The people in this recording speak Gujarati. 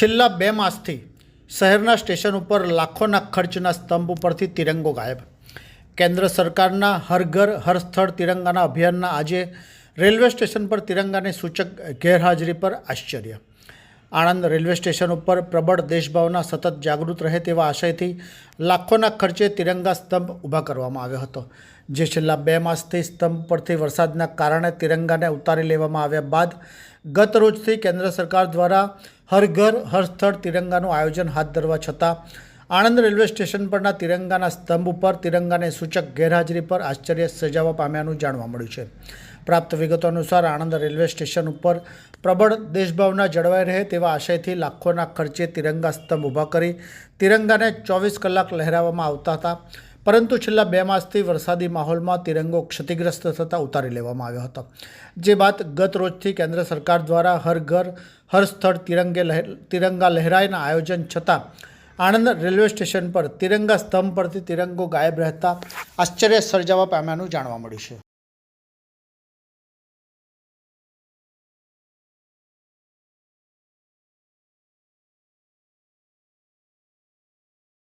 છેલ્લા બે માસથી શહેરના સ્ટેશન ઉપર લાખોના ખર્ચના સ્તંભ ઉપરથી તિરંગો ગાયબ. કેન્દ્ર સરકારના હર ઘર, હર સ્થળ તિરંગાના અભિયાનના આજે રેલવે સ્ટેશન પર તિરંગાની સૂચક ગેરહાજરી પર આશ્ચર્ય. આણંદ રેલવે સ્ટેશન ઉપર પ્રબળ દેશભાવના સતત જાગૃત રહે તેવા આશયથી લાખોના ખર્ચે તિરંગા સ્તંભ ઊભા કરવામાં આવ્યો હતો. જે છેલ્લા બે માસથી સ્તંભ પરથી વરસાદના કારણે તિરંગાને ઉતારી લેવામાં આવ્યા બાદ ગત રોજથી કેન્દ્ર સરકાર દ્વારા હર ઘર, હર સ્થળ તિરંગાનું આયોજન હાથ ધરવા છતાં આણંદ રેલવે સ્ટેશન પરના તિરંગાના સ્તંભ ઉપર તિરંગાને સૂચક ગેરહાજરી પર આશ્ચર્ય સજાવવા પામ્યાનું જાણવા મળ્યું છે. પ્રાપ્ત વિગતો અનુસાર આણંદ રેલવે સ્ટેશન ઉપર પ્રબળ દેશભાવના જળવાઈ રહે તેવા આશયથી લાખોના ખર્ચે તિરંગા સ્તંભ ઊભા કરી તિરંગાને ચોવીસ કલાક લહેરાવવામાં આવતા હતા. પરંતુ છેલ્લા બે માસથી વરસાદી માહોલમાં તિરંગો ક્ષતિગ્રસ્ત થતાં ઉતારી લેવામાં આવ્યો હતો. જે બાદ ગત રોજથી કેન્દ્ર સરકાર દ્વારા હર ઘર, હર સ્થળ તિરંગે તિરંગા લહેરાયના આયોજન છતાં આણંદ રેલવે સ્ટેશન પર તિરંગા સ્તંભ પરથી તિરંગો ગાયબ રહેતા આશ્ચર્ય સર્જાવા પામ્યાનું જાણવા મળ્યું છે.